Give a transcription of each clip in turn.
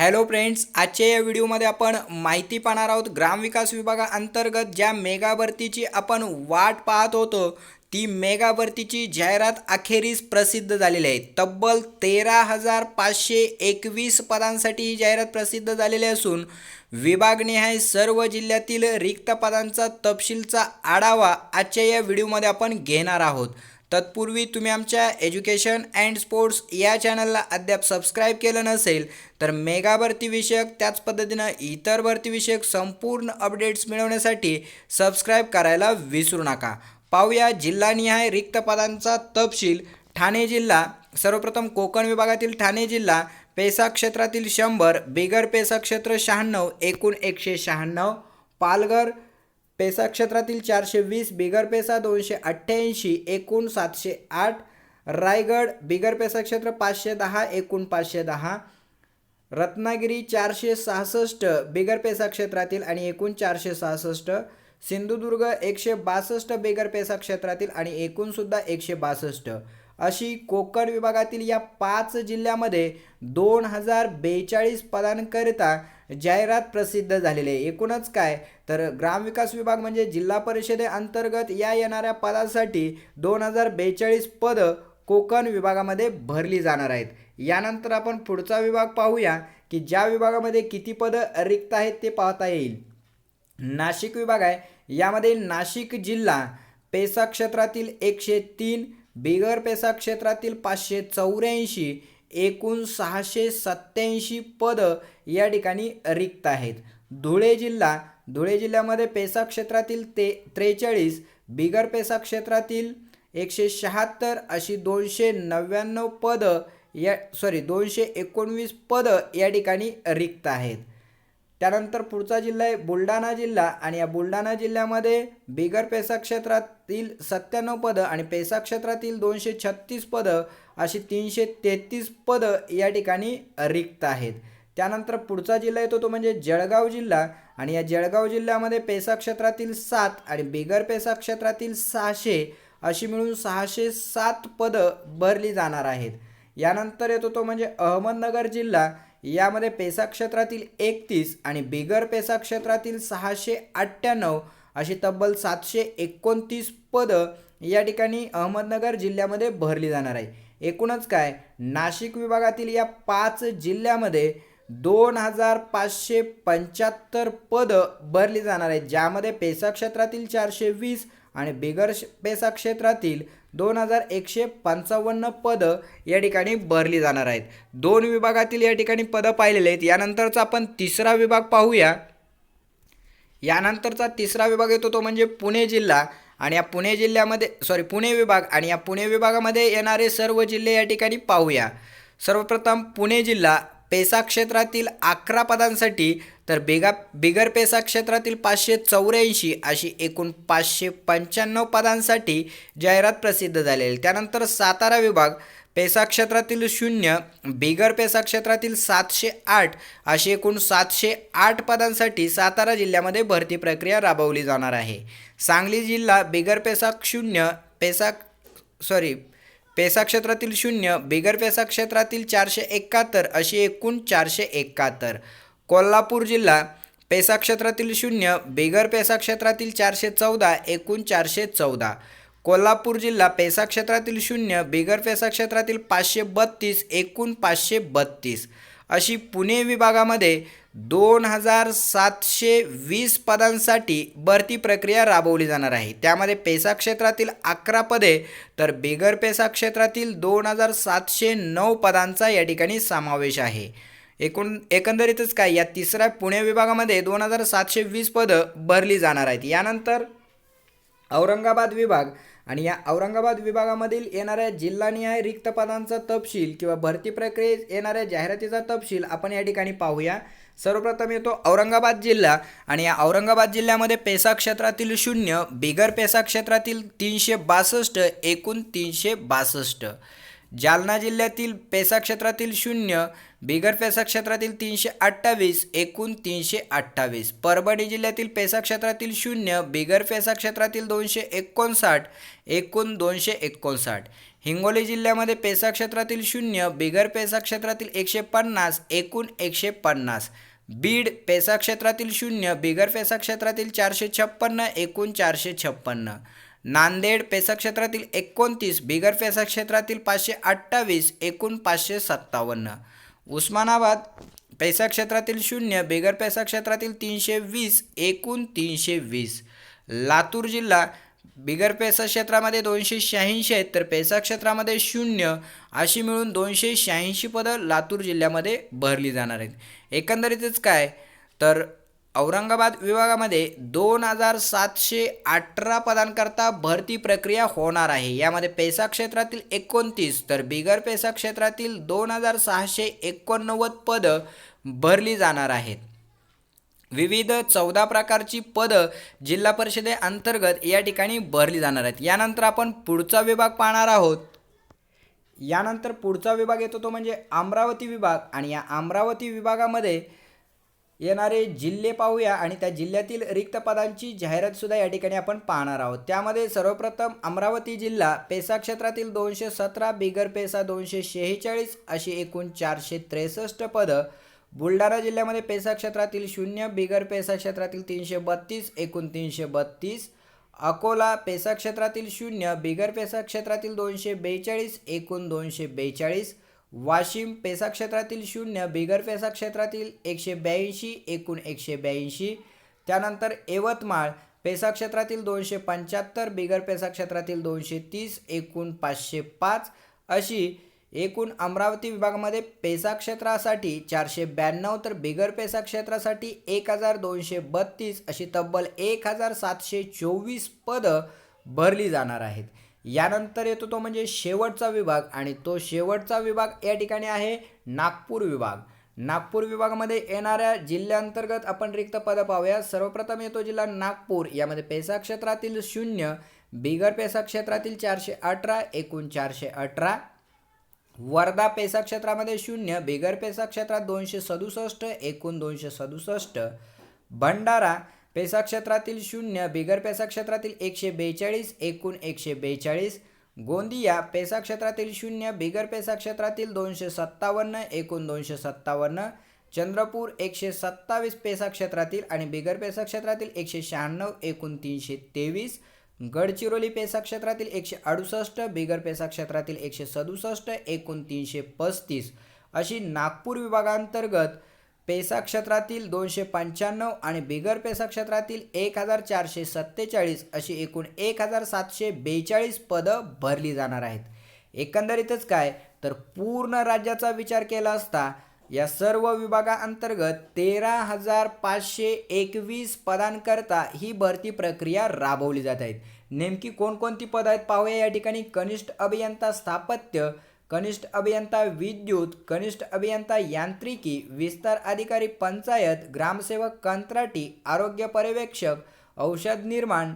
Hello friends आजच्या या व्हिडिओमध्ये आपण माहिती पाहणार आहोत ग्रामविकास विभागाअंतर्गत ज्या मेगा भरतीची आपण वाट पाहत होतो ती मेगा भरतीची जाहिरात अखेरीस प्रसिद्ध झालेली आहे. तब्बल तेरा हजार पाचशे एकवीस पदांसाठी ही जाहिरात प्रसिद्ध झालेली असून विभागनिहाय सर्व जिल्ह्यातील रिक्त पदांचा तपशीलचा आढावा आजच्या या व्हिडिओमध्ये आपण घेणार आहोत. तत्पूर्वी तुम्ही आमच्या एज्युकेशन अँड स्पोर्ट्स या चॅनलला अद्याप सबस्क्राईब केलं नसेल तर मेगा भरतीविषयक त्याच पद्धतीनं इतर भरतीविषयक संपूर्ण अपडेट्स मिळवण्यासाठी सबस्क्राईब करायला विसरू नका. पाहूया जिल्हानिहाय रिक्त पदांचा तपशील. ठाणे जिल्हा सर्वप्रथम कोकण विभागातील ठाणे जिल्हा पेसा क्षेत्रातील शंभर बिगर पेसा क्षेत्र शहाण्णव एकूण एकशे शहाण्णव पालघर पेसा क्षेत्रातील चारशे वीस बिगर पेसा दोनशे अठ्ठ्याऐंशी एकूण सातशे आठ. रायगड बिगर पेसा क्षेत्र पाचशे दहा एकूण पाचशे दहा. रत्नागिरी चारशे सहासष्ट बिगर पेसा क्षेत्रातील आणि एकूण चारशे सहासष्ट. सिंधुदुर्ग एकशे बासष्ट बिगर पेसा क्षेत्रातील आणि एकूणसुद्धा एकशे बासष्ट. अशी कोकण विभागातील या पाच जिल्ह्यामध्ये दोन हजार बेचाळीस पदांकरिता जाहिरात प्रसिद्ध झालेली आहे. एकूणच काय? तर ग्रामविकास विभाग म्हणजे जिल्हा परिषदेअंतर्गत या येणाऱ्या पदासाठी दोन हजार बेचाळीस पदं कोकण विभागामध्ये भरली जाणार आहेत. यानंतर आपण पुढचा विभाग पाहूया की ज्या विभागामध्ये किती पदं रिक्त आहेत ते पाहता येईल. नाशिक विभाग आहे. यामध्ये नाशिक जिल्हा पेसा क्षेत्रातील एकशे तीन बिगर पेसा क्षेत्रातील पाचशे चौऱ्याऐंशी एकूण सहाशे सत्याऐंशी पदं या ठिकाणी रिक्त आहेत. धुळे जिल्हा धुळे जिल्ह्यामध्ये पेसा क्षेत्रातील ते त्रेचाळीस बिगर पेसा क्षेत्रातील एकशे शहात्तर अशी दोनशे नव्याण्णव पदं या सॉरी दोनशे एकोणवीस पदं या ठिकाणी रिक्त आहेत. त्यानंतर पुढचा जिल्हा आहे बुलढाणा जिल्हा आणि या बुलढाणा जिल्ह्यामध्ये बिगर पेसा क्षेत्रातील सत्त्याण्णव पदं आणि पेसा क्षेत्रातील दोनशे छत्तीस पदं अशी तीनशे तेहतीस पदं या ठिकाणी रिक्त आहेत. त्यानंतर पुढचा जिल्हा येतो तो म्हणजे जळगाव जिल्हा आणि या जळगाव जिल्ह्यामध्ये पेसा क्षेत्रातील सात आणि बिगर पेसा क्षेत्रातील सहाशे अशी मिळून सहाशे सात पदं भरली जाणार आहेत. यानंतर येतो तो म्हणजे अहमदनगर जिल्हा यामध्ये पेसा क्षेत्रातील एकतीस आणि बिगर पेसा क्षेत्रातील सहाशे अठ्ठ्याण्णव अशी तब्बल सातशे एकोणतीस पदं या ठिकाणी अहमदनगर जिल्ह्यामध्ये भरली जाणार आहे. एकूणच काय? नाशिक विभागातील या पाच जिल्ह्यामध्ये दोन हजार पाचशे पंच्याहत्तर पदं भरली जाणार आहेत ज्यामध्ये पेसा क्षेत्रातील चारशे वीस आणि बिगर पेसा क्षेत्रातील दोन हजार एकशे पंचावन्न पदं या ठिकाणी भरली जाणार आहेत. दोन विभागातील या ठिकाणी पदं पाहिलेले आहेत. यानंतरचा आपण तिसरा विभाग पाहूया. यानंतरचा तिसरा विभाग येतो तो म्हणजे पुणे जिल्हा. आणि या पुणे जिल्ह्यामध्ये सॉरी पुणे विभाग आणि या पुणे विभागामध्ये येणारे सर्व जिल्हे या ठिकाणी पाहूया. सर्वप्रथम पुणे जिल्हा. पेसा क्षेत्रातील अकरा पदांसाठी तर बेगा बिगर पेसा क्षेत्रातील पाचशे चौऱ्याऐंशी अशी एकूण पाचशे पंच्याण्णव पदांसाठी जाहिरात प्रसिद्ध झालेली. त्यानंतर सातारा विभाग पेसा क्षेत्रातील शून्य बिगर पेसा क्षेत्रातील सातशे आठ अशी एकूण सातशे आठ पदांसाठी सातारा जिल्ह्यामध्ये भरती प्रक्रिया राबवली जाणार आहे. सांगली जिल्हा बिगर पेसा शून्य पेसा सॉरी पेसा क्षेत्रातील शून्य बिगर पेसा क्षेत्रातील चारशे एकाहत्तर अशी एकूण चारशे एकाहत्तर. कोल्हापूर जिल्हा पेसा क्षेत्रातील शून्य बिगर पेसा क्षेत्रातील चारशे चौदा एकूण चारशे चौदा. कोल्हापूर जिल्हा पेसा क्षेत्रातील शून्य बिगर पेसा क्षेत्रातील पाचशे बत्तीस एकूण पाचशे बत्तीस. अशी पुणे विभागामध्ये दोन हजार सातशे वीस पदांसाठी भरती प्रक्रिया राबवली जाणार आहे. त्यामध्ये पेसा क्षेत्रातील अकरा पदे तर बिगर पेसा क्षेत्रातील दोन हजार सातशे नऊ पदांचा या ठिकाणी समावेश आहे. एकूण एकंदरीतच काय या तिसऱ्या पुणे विभागामध्ये दोन हजार सातशे वीस पदं भरली जाणार आहेत. यानंतर औरंगाबाद विभाग आणि या औरंगाबाद विभागामधील येणाऱ्या जिल्हानिहाय रिक्त पदांचा तपशील किंवा भरती प्रक्रियेत येणाऱ्या जाहिरातीचा तपशील आपण या ठिकाणी पाहूया. सर्वप्रथम येतो औरंगाबाद जिल्हा आणि या औरंगाबाद जिल्ह्यामध्ये पेसा क्षेत्रातील शून्य बिगर पेसा क्षेत्रातील तीनशे बासष्ट एकूण तीनशे बासष्ट. जालना जिल्ह्यातील पेसा क्षेत्रातील शून्य बिगर पेसा क्षेत्रातील तीनशे अठ्ठावीस एकूण तीनशे अठ्ठावीस. परभणी जिल्ह्यातील पेसा क्षेत्रातील शून्य बिगर पेसा क्षेत्रातील दोनशे एकोणसाठ एकूण दोनशे एकोणसाठ. हिंगोली जिल्ह्यामध्ये पेसा क्षेत्रातील शून्य बिगर पेसा क्षेत्रातील एकशे पन्नास एकूण एकशे पन्नास. बीड पेसा क्षेत्रातील शून्य बिगर पेसा क्षेत्रातील चारशे छप्पन्न एकूण चारशे छप्पन्न. नांदेड पेसा क्षेत्रातील एकोणतीस बिगर पेसा क्षेत्रातील पाचशे अठ्ठावीस एकूण पाचशे सत्तावन्न. उस्मानाबाद पैसा क्षेत्रातील शून्य बिगर पैसा क्षेत्रातील तीनशे वीस एकूण तीनशे वीस. लातूर जिल्हा बिगर पैसा क्षेत्रामध्ये दोनशे शहाऐंशी आहेत तर पैसा क्षेत्रामध्ये शून्य अशी मिळून दोनशे शहाऐंशी पदं लातूर जिल्ह्यामध्ये भरली जाणार आहेत. एकंदरीतच काय? तर औरंगाबाद विभागामध्ये दोन हजार सातशे अठरा पदांकरता भरती प्रक्रिया होणार आहे. यामध्ये पैसा क्षेत्रातील एकोणतीस तर बिगर पैसा क्षेत्रातील दोन हजार सहाशे एकोणनव्वद पदं भरली जाणार आहेत. विविध चौदा प्रकारची पदं जिल्हा परिषदेअंतर्गत या ठिकाणी भरली जाणार आहेत. यानंतर आपण पुढचा विभाग पाहणार आहोत. यानंतर पुढचा विभाग येतो तो म्हणजे अमरावती विभाग आणि या अमरावती विभागामध्ये येणारे जिल्हे पाहूया आणि त्या जिल्ह्यातील रिक्त पदांची जाहिरातसुद्धा या ठिकाणी आपण पाहणार आहोत. त्यामध्ये सर्वप्रथम अमरावती जिल्हा पेसा क्षेत्रातील दोनशे सतरा बिगर पेसा दोनशे शेहेचाळीस अशी एकूण चारशे त्रेसष्ट पदं. बुलढाणा जिल्ह्यामध्ये पेसा क्षेत्रातील शून्य बिगर पेसा क्षेत्रातील तीनशे बत्तीस एकूण तीनशे बत्तीस. अकोला पेसा क्षेत्रातील शून्य बिगर पेसा क्षेत्रातील दोनशे बेचाळीस एकूण दोनशे बेचाळीस. वाशिम पेसा क्षेत्रातील शून्य बिगर पेसा क्षेत्रातील एकशे ब्याऐंशी एकूण एकशे ब्याऐंशी. त्यानंतर यवतमाळ पेसा क्षेत्रातील दोनशे पंच्याहत्तर बिगर पेसा क्षेत्रातील दोनशे तीस एकूण पाचशे पाच. अशी एकूण अमरावती विभागामध्ये पेसा क्षेत्रासाठी चारशे ब्याण्णव तर बिगर पेसा क्षेत्रासाठी एक हजार दोनशे बत्तीस अशी तब्बल एक हजार सातशे चोवीस पदं भरली जाणार आहेत. यानंतर येतो तो म्हणजे शेवटचा विभाग आणि तो शेवटचा विभाग या ठिकाणी आहे नागपूर विभाग. नागपूर विभागामध्ये येणाऱ्या जिल्ह्यांतर्गत आपण रिक्त पदं पाहूया. सर्वप्रथम येतो जिल्हा नागपूर. यामध्ये पेसा क्षेत्रातील शून्य बिगर पेसा क्षेत्रातील चारशे अठरा एकूण चारशे अठरा. वर्धा पेसा क्षेत्रामध्ये शून्य बिगर पेसा क्षेत्रात दोनशे सदुसष्ट एकूण दोनशे सदुसष्ट. भंडारा पेसा क्षेत्रातील शून्य बिगर पेसा क्षेत्रातील एकशे बेचाळीस एकूण एकशे बेचाळीस. गोंदिया पेसा क्षेत्रातील शून्य बिगर पेसा क्षेत्रातील दोनशे सत्तावन्न एकूण दोनशे सत्तावन्न. चंद्रपूर एकशे सत्तावीस पेसा क्षेत्रातील आणि बिगर पेसा क्षेत्रातील एकशे शहाण्णव एकूण तीनशे तेवीस. गडचिरोली पेसा क्षेत्रातील एकशे अडुसष्ट बिगर पेसा क्षेत्रातील एकशे सदुसष्ट एकूण तीनशे पस्तीस. अशी नागपूर विभागांतर्गत पेसा क्षेत्रातील दोनशे पंच्याण्णव आणि बिगर पेसा क्षेत्रातील एक हजार चारशे सत्तेचाळीस अशी एकूण एक हजार सातशे बेचाळीस पदं भरली जाणार आहेत. एकंदरीतच काय? तर पूर्ण राज्याचा विचार केला असता या सर्व विभागाअंतर्गत तेरा हजार पाचशे एकवीस पदांकरता ही भरती प्रक्रिया राबवली जात आहेत नेमकी कोणकोणती पदं आहेत पाहूया. या ठिकाणी कनिष्ठ अभियंता स्थापत्य कनिष्ठ अभियंता विद्युत कनिष्ठ अभियंता यांत्रिकी विस्तार अधिकारी पंचायत ग्रामसेवक कंत्राटी आरोग्य पर्यवेक्षक औषध निर्माण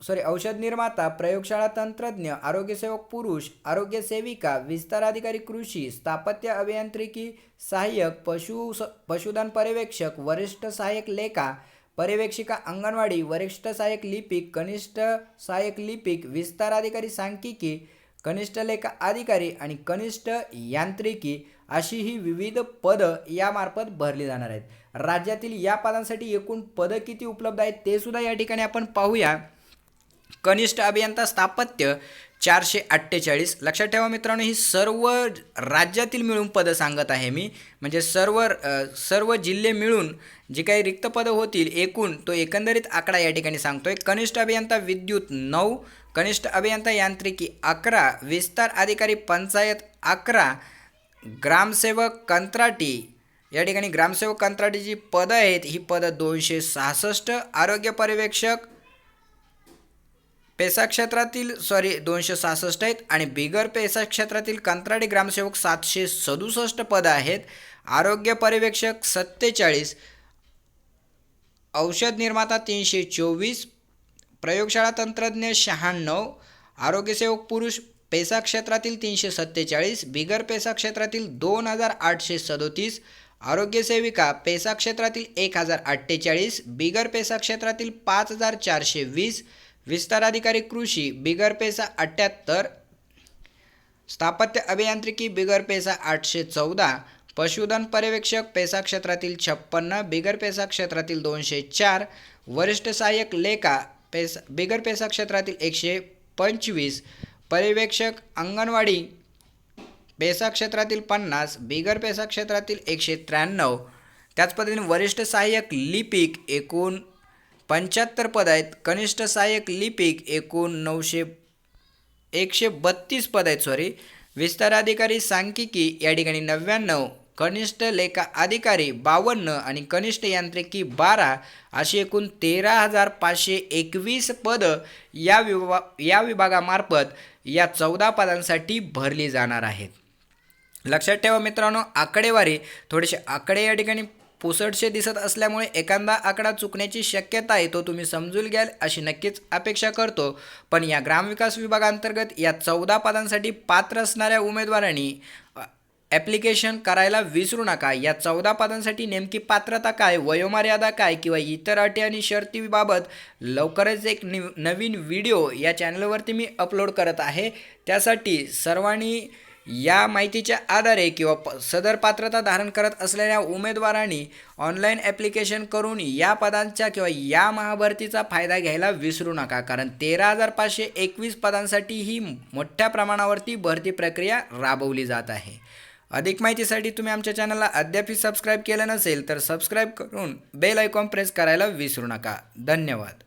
सॉरी औषध निर्माता प्रयोगशाळा तंत्रज्ञ आरोग्यसेवक पुरुष आरोग्य सेविका विस्तार अधिकारी कृषी स्थापत्य अभियांत्रिकी सहाय्यक पशु पशुधन पर्यवेक्षक वरिष्ठ सहाय्यक लेखा पर्यवेक्षिका अंगणवाडी वरिष्ठ सहाय्यक लिपिक कनिष्ठ सहाय्यक लिपिक विस्तार अधिकारी सांख्यिकी कनिष्ठ लेखा अधिकारी आणि कनिष्ठ यांत्रिकी अशी ही विविध पदं यामार्फत भरली जाणार आहेत. राज्यातील या पदांसाठी एकूण पदं किती उपलब्ध आहेत ते सुद्धा या ठिकाणी आपण पाहूया. कनिष्ठ अभियंता स्थापत्य चारशे अठ्ठेचाळीस. लक्षात ठेवा मित्रांनो ही सर्व राज्यातील मिळून पदं सांगत आहे मी. म्हणजे सर्व सर्व जिल्हे मिळून जी काही रिक्त पदं होतील एकूण तो एकंदरीत आकडा या ठिकाणी सांगतोय. कनिष्ठ अभियंता विद्युत नऊ कनिष्ठ अभियंता यांत्रिकी अकरा विस्तार अधिकारी पंचायत अकरा ग्रामसेवक कंत्राटी. या ठिकाणी ग्रामसेवक कंत्राटी जी पदं आहेत ही पदं दोनशे सहासष्ट. आरोग्य पर्यवेक्षक पेसा क्षेत्रातील सॉरी दोनशे सहासष्ट आहेत आणि बिगर पेसा क्षेत्रातील कंत्राटी ग्रामसेवक सातशे सदुसष्ट पदं आहेत. आरोग्य पर्यवेक्षक सत्तेचाळीस औषध निर्माता तीनशे चोवीस प्रयोगशाळा तंत्रज्ञ शहाण्णव आरोग्यसेवक पुरुष पेसा क्षेत्रातील तीनशे सत्तेचाळीस बिगर पेसा क्षेत्रातील दोन हजार आठशे सदोतीस आरोग्यसेविका पेसा क्षेत्रातील एक हजार अठ्ठेचाळीस बिगर पेसा क्षेत्रातील पाच हजार चारशे वीस विस्तार अधिकारी कृषी बिगर पेसा अठ्ठ्याहत्तर स्थापत्य अभियांत्रिकी बिगर पेसा आठशे चौदा पशुधन पर्यवेक्षक पेसा क्षेत्रातील छप्पन्न बिगर पेसा क्षेत्रातील दोनशे चार वरिष्ठ सहाय्यक लेखा पेसा बिगर पेसा क्षेत्रातील एकशे पंचवीस पर्यवेक्षक अंगणवाडी पेसा क्षेत्रातील पन्नास बिगर पेसा क्षेत्रातील एकशे त्र्याण्णव. त्याच पद्धतीने वरिष्ठ सहाय्यक लिपिक एकूण पंच्याहत्तर पद आहेत कनिष्ठ सहाय्यक लिपिक एकूण नऊशे एकशे बत्तीस पद आहेत सॉरी विस्तार अधिकारी सांख्यिकी या ठिकाणी नव्याण्णव. कनिष्ठ लेखा अधिकारी बावन्न आणि कनिष्ठ यांत्रिकी बारा अशी एकूण तेरा हजार पाचशे एकवीस पदं या विभा या विभागामार्फत या चौदा पदांसाठी भरली जाणार आहेत. लक्षात ठेवा मित्रांनो आकडेवारी. थोडेसे आकडे या ठिकाणी पुसटसे दिसत असल्यामुळे एखादा आकडा चुकण्याची शक्यता आहे तो तुम्ही समजून घ्याल अशी नक्कीच अपेक्षा करतो. पण या ग्रामविकास विभागांतर्गत या चौदा पदांसाठी पात्र असणाऱ्या उमेदवारांनी ॲप्लिकेशन करायला विसरू नका. या चौदा पदांसाठी नेमकी पात्रता काय वयोमर्यादा काय किंवा इतर अटी आणि शर्तीबाबत लवकरच एक नवीन व्हिडिओ या चॅनलवरती मी अपलोड करत आहे. त्यासाठी सर्वांनी या माहितीच्या आधारे किंवा प सदर पात्रता धारण करत असलेल्या उमेदवारांनी ऑनलाईन ॲप्लिकेशन करून या पदांच्या किंवा या महाभरतीचा फायदा घ्यायला विसरू नका. कारण तेरा हजार पाचशे एकवीस पदांसाठी ही मोठ्या प्रमाणावरती भरती प्रक्रिया राबवली जात आहे. अधिक माहितीसाठी तुम्ही आमच्या चॅनलला अद्यापही सबस्क्राईब केलं नसेल तर सबस्क्राईब करून बेल आयकॉन प्रेस करायला विसरू नका. धन्यवाद.